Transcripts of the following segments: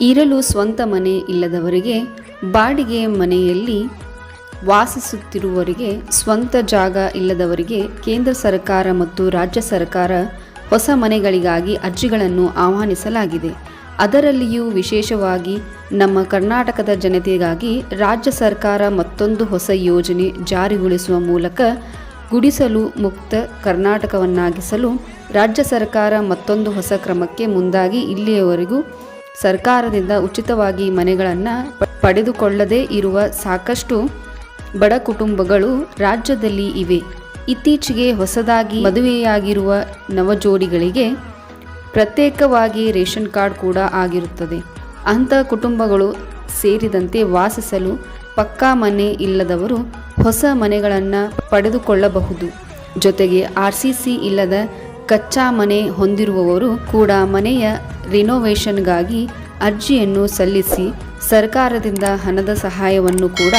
ಇರಲು ಸ್ವಂತ ಮನೆ ಇಲ್ಲದವರಿಗೆ, ಬಾಡಿಗೆ ಮನೆಯಲ್ಲಿ ವಾಸಿಸುತ್ತಿರುವವರಿಗೆ, ಸ್ವಂತ ಜಾಗ ಇಲ್ಲದವರಿಗೆ ಕೇಂದ್ರ ಸರ್ಕಾರ ಮತ್ತು ರಾಜ್ಯ ಸರ್ಕಾರ ಹೊಸ ಮನೆಗಳಿಗಾಗಿ ಅರ್ಜಿಗಳನ್ನು ಆಹ್ವಾನಿಸಲಾಗಿದೆ. ಅದರಲ್ಲಿಯೂ ವಿಶೇಷವಾಗಿ ನಮ್ಮ ಕರ್ನಾಟಕದ ಜನತೆಗಾಗಿ ರಾಜ್ಯ ಸರ್ಕಾರ ಮತ್ತೊಂದು ಹೊಸ ಯೋಜನೆ ಜಾರಿಗೊಳಿಸುವ ಮೂಲಕ ಗುಡಿಸಲು ಮುಕ್ತ ಕರ್ನಾಟಕವನ್ನಾಗಿಸಲು ರಾಜ್ಯ ಸರ್ಕಾರ ಮತ್ತೊಂದು ಹೊಸ ಕ್ರಮಕ್ಕೆ ಮುಂದಾಗಿ ಇಲ್ಲಿಯವರೆಗೂ ಸರ್ಕಾರದಿಂದ ಉಚಿತವಾಗಿ ಮನೆಗಳನ್ನು ಪಡೆದುಕೊಳ್ಳದೇ ಇರುವ ಸಾಕಷ್ಟು ಬಡ ಕುಟುಂಬಗಳು ರಾಜ್ಯದಲ್ಲಿ ಇವೆ. ಇತ್ತೀಚೆಗೆ ಹೊಸದಾಗಿ ಮದುವೆಯಾಗಿರುವ ನವಜೋಡಿಗಳಿಗೆ ಪ್ರತ್ಯೇಕವಾಗಿ ರೇಷನ್ ಕಾರ್ಡ್ ಕೂಡ ಆಗಿರುತ್ತದೆ. ಅಂಥ ಕುಟುಂಬಗಳು ಸೇರಿದಂತೆ ವಾಸಿಸಲು ಪಕ್ಕಾ ಮನೆ ಇಲ್ಲದವರು ಹೊಸ ಮನೆಗಳನ್ನು ಪಡೆದುಕೊಳ್ಳಬಹುದು. ಜೊತೆಗೆ ಆರ್ ಸಿ ಸಿ ಇಲ್ಲದ ಕಚ್ಚಾ ಮನೆ ಹೊಂದಿರುವವರು ಕೂಡ ಮನೆಯ ರಿನೋವೇಷನ್ಗಾಗಿ ಅರ್ಜಿಯನ್ನು ಸಲ್ಲಿಸಿ ಸರ್ಕಾರದಿಂದ ಹಣದ ಸಹಾಯವನ್ನು ಕೂಡ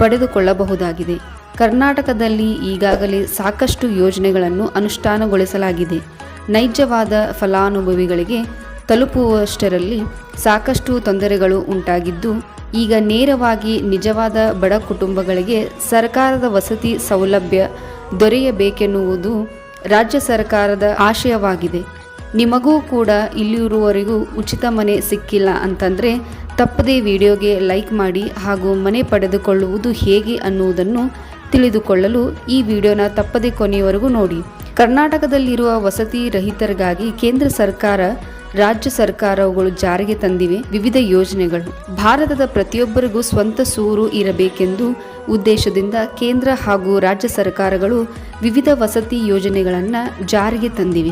ಪಡೆದುಕೊಳ್ಳಬಹುದಾಗಿದೆ. ಕರ್ನಾಟಕದಲ್ಲಿ ಈಗಾಗಲೇ ಸಾಕಷ್ಟು ಯೋಜನೆಗಳನ್ನು ಅನುಷ್ಠಾನಗೊಳಿಸಲಾಗಿದೆ. ನೈಜವಾದ ಫಲಾನುಭವಿಗಳಿಗೆ ತಲುಪುವಷ್ಟರಲ್ಲಿ ಸಾಕಷ್ಟು ತೊಂದರೆಗಳು ಉಂಟಾಗಿದ್ದು, ಈಗ ನೇರವಾಗಿ ನಿಜವಾದ ಬಡ ಕುಟುಂಬಗಳಿಗೆ ಸರ್ಕಾರದ ವಸತಿ ಸೌಲಭ್ಯ ದೊರೆಯಬೇಕೆನ್ನುವುದು ರಾಜ್ಯ ಸರ್ಕಾರದ ಆಶಯವಾಗಿದೆ. ನಿಮಗೂ ಕೂಡ ಇಲ್ಲಿರುವವರೆಗೂ ಉಚಿತ ಮನೆ ಸಿಕ್ಕಿಲ್ಲ ಅಂತಂದರೆ ತಪ್ಪದೇ ವಿಡಿಯೋಗೆ ಲೈಕ್ ಮಾಡಿ ಹಾಗೂ ಮನೆ ಪಡೆದುಕೊಳ್ಳುವುದು ಹೇಗೆ ಅನ್ನುವುದನ್ನು ತಿಳಿದುಕೊಳ್ಳಲು ಈ ವಿಡಿಯೋನ ತಪ್ಪದೇ ಕೊನೆಯವರೆಗೂ ನೋಡಿ. ಕರ್ನಾಟಕದಲ್ಲಿರುವ ವಸತಿ ರಹಿತರಿಗಾಗಿ ಕೇಂದ್ರ ಸರ್ಕಾರ ರಾಜ್ಯ ಸರ್ಕಾರಗಳು ಜಾರಿಗೆ ತಂದಿವೆ ವಿವಿಧ ಯೋಜನೆಗಳು. ಭಾರತದ ಪ್ರತಿಯೊಬ್ಬರಿಗೂ ಸ್ವಂತ ಸೂರು ಇರಬೇಕೆಂದು ಉದ್ದೇಶದಿಂದ ಕೇಂದ್ರ ಹಾಗೂ ರಾಜ್ಯ ಸರ್ಕಾರಗಳು ವಿವಿಧ ವಸತಿ ಯೋಜನೆಗಳನ್ನು ಜಾರಿಗೆ ತಂದಿವೆ.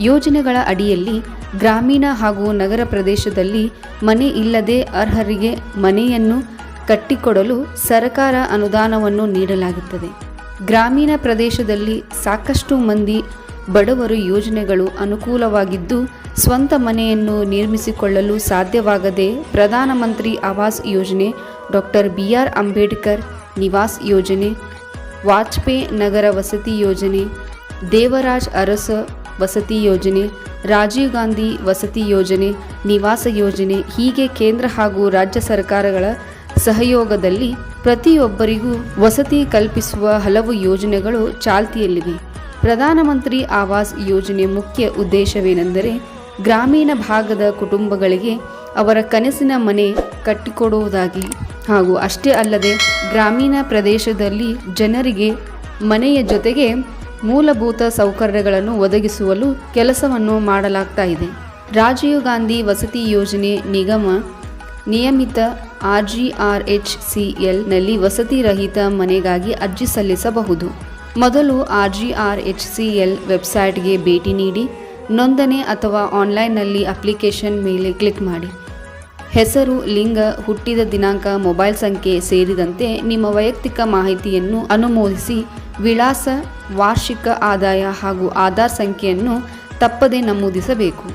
ಯೋಜನೆಗಳ ಅಡಿಯಲ್ಲಿ ಗ್ರಾಮೀಣ ಹಾಗೂ ನಗರ ಪ್ರದೇಶದಲ್ಲಿ ಮನೆ ಇಲ್ಲದೆ ಅರ್ಹರಿಗೆ ಮನೆಯನ್ನು ಕಟ್ಟಿಕೊಡಲು ಸರ್ಕಾರ ಅನುದಾನವನ್ನು ನೀಡಲಾಗುತ್ತದೆ. ಗ್ರಾಮೀಣ ಪ್ರದೇಶದಲ್ಲಿ ಸಾಕಷ್ಟು ಮಂದಿ ಬಡವರು ಯೋಜನೆಗಳು ಅನುಕೂಲವಾಗಿದ್ದು ಸ್ವಂತ ಮನೆಯನ್ನು ನಿರ್ಮಿಸಿಕೊಳ್ಳಲು ಸಾಧ್ಯವಾಗದೆ Pradhanmantri Awas Yojana, doctor B R Ambedkar Nivas Yojana Vajpayee Nagar ವಸತಿ ಯೋಜನೆ, ದೇವರಾಜ್ ಅರಸ ವಸತಿ ಯೋಜನೆ, ರಾಜೀವ್ ಗಾಂಧಿ ವಸತಿ ಯೋಜನೆ, ನಿವಾಸ ಯೋಜನೆ ಹೀಗೆ ಕೇಂದ್ರ ಹಾಗೂ ರಾಜ್ಯ ಸರ್ಕಾರಗಳ ಸಹಯೋಗದಲ್ಲಿ ಪ್ರತಿಯೊಬ್ಬರಿಗೂ ವಸತಿ ಕಲ್ಪಿಸುವ ಹಲವು ಯೋಜನೆಗಳು ಚಾಲ್ತಿಯಲ್ಲಿವೆ. ಪ್ರಧಾನಮಂತ್ರಿ ಆವಾಸ್ ಯೋಜನೆ ಮುಖ್ಯ ಉದ್ದೇಶವೇನೆಂದರೆ ಗ್ರಾಮೀಣ ಭಾಗದ ಕುಟುಂಬಗಳಿಗೆ ಅವರ ಕನಸಿನ ಮನೆ ಕಟ್ಟಿಕೊಡುವುದಾಗಿ ಹಾಗೂ ಅಷ್ಟೇ ಅಲ್ಲದೆ ಗ್ರಾಮೀಣ ಪ್ರದೇಶದಲ್ಲಿ ಜನರಿಗೆ ಮನೆಯ ಜೊತೆಗೆ ಮೂಲಭೂತ ಸೌಕರ್ಯಗಳನ್ನು ಒದಗಿಸುವಲು ಕೆಲಸವನ್ನು ಮಾಡಲಾಗ್ತಾ ಇದೆ. ರಾಜೀವ್ ಗಾಂಧಿ ವಸತಿ ಯೋಜನೆ ನಿಗಮ ನಿಯಮಿತ R G R H C ಎಲ್ನಲ್ಲಿ ವಸತಿ ರಹಿತ ಮನೆಗಾಗಿ ಅರ್ಜಿ ಸಲ್ಲಿಸಬಹುದು. ಮೊದಲು R G R H C L ವೆಬ್ಸೈಟ್ಗೆ ಭೇಟಿ ನೀಡಿ ನೋಂದಣಿ ಅಥವಾ ಆನ್ಲೈನ್ನಲ್ಲಿ ಅಪ್ಲಿಕೇಶನ್ ಮೇಲೆ ಕ್ಲಿಕ್ ಮಾಡಿ. ಹೆಸರು, ಲಿಂಗ, ಹುಟ್ಟಿದ ದಿನಾಂಕ, ಮೊಬೈಲ್ ಸಂಖ್ಯೆ ಸೇರಿದಂತೆ ನಿಮ್ಮ ವೈಯಕ್ತಿಕ ಮಾಹಿತಿಯನ್ನು ಅನುಮೋದಿಸಿ ವಿಳಾಸ, ವಾರ್ಷಿಕ ಆದಾಯ ಹಾಗೂ ಆಧಾರ್ ಸಂಖ್ಯೆಯನ್ನು ತಪ್ಪದೇ ನಮೂದಿಸಬೇಕು.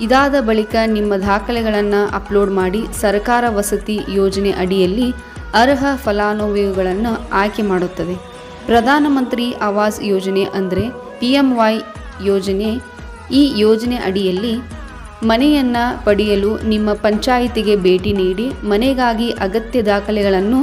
ಇದಾದ ಬಳಿಕ ನಿಮ್ಮ ದಾಖಲೆಗಳನ್ನು ಅಪ್ಲೋಡ್ ಮಾಡಿ ಸರ್ಕಾರ ವಸತಿ ಯೋಜನೆ ಅಡಿಯಲ್ಲಿ ಅರ್ಹ ಫಲಾನುಭವಿಗಳನ್ನು ಆಯ್ಕೆ ಮಾಡುತ್ತದೆ. ಪ್ರಧಾನಮಂತ್ರಿ ಆವಾಸ್ ಯೋಜನೆ ಅಂದರೆ ಪಿ ಎಂ ವೈ ಯೋಜನೆ. ಈ ಯೋಜನೆ ಅಡಿಯಲ್ಲಿ ಮನೆಯನ್ನು ಪಡೆಯಲು ನಿಮ್ಮ ಪಂಚಾಯಿತಿಗೆ ಭೇಟಿ ನೀಡಿ ಮನೆಗಾಗಿ ಅಗತ್ಯ ದಾಖಲೆಗಳನ್ನು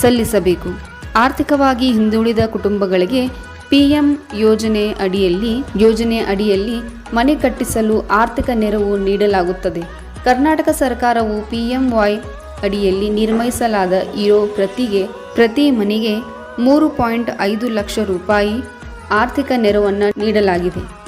ಸಲ್ಲಿಸಬೇಕು. ಆರ್ಥಿಕವಾಗಿ ಹಿಂದುಳಿದ ಕುಟುಂಬಗಳಿಗೆ ಪಿಎಂ ಯೋಜನೆ ಅಡಿಯಲ್ಲಿ ಯೋಜನೆ ಅಡಿಯಲ್ಲಿ ಮನೆ ಕಟ್ಟಿಸಲು ಆರ್ಥಿಕ ನೆರವು ನೀಡಲಾಗುತ್ತದೆ. ಕರ್ನಾಟಕ ಸರ್ಕಾರವು ಪಿಎಂವೈ ಅಡಿಯಲ್ಲಿ ನಿರ್ಮಿಸಲಾದ ಇರೋ ಪ್ರತಿಗೆ, ಪ್ರತಿ ಮನೆಗೆ ಮೂರು ಪಾಯಿಂಟ್ ಐದು ಲಕ್ಷ ರೂಪಾಯಿ ಆರ್ಥಿಕ ನೆರವನ್ನು ನೀಡಲಾಗಿದೆ.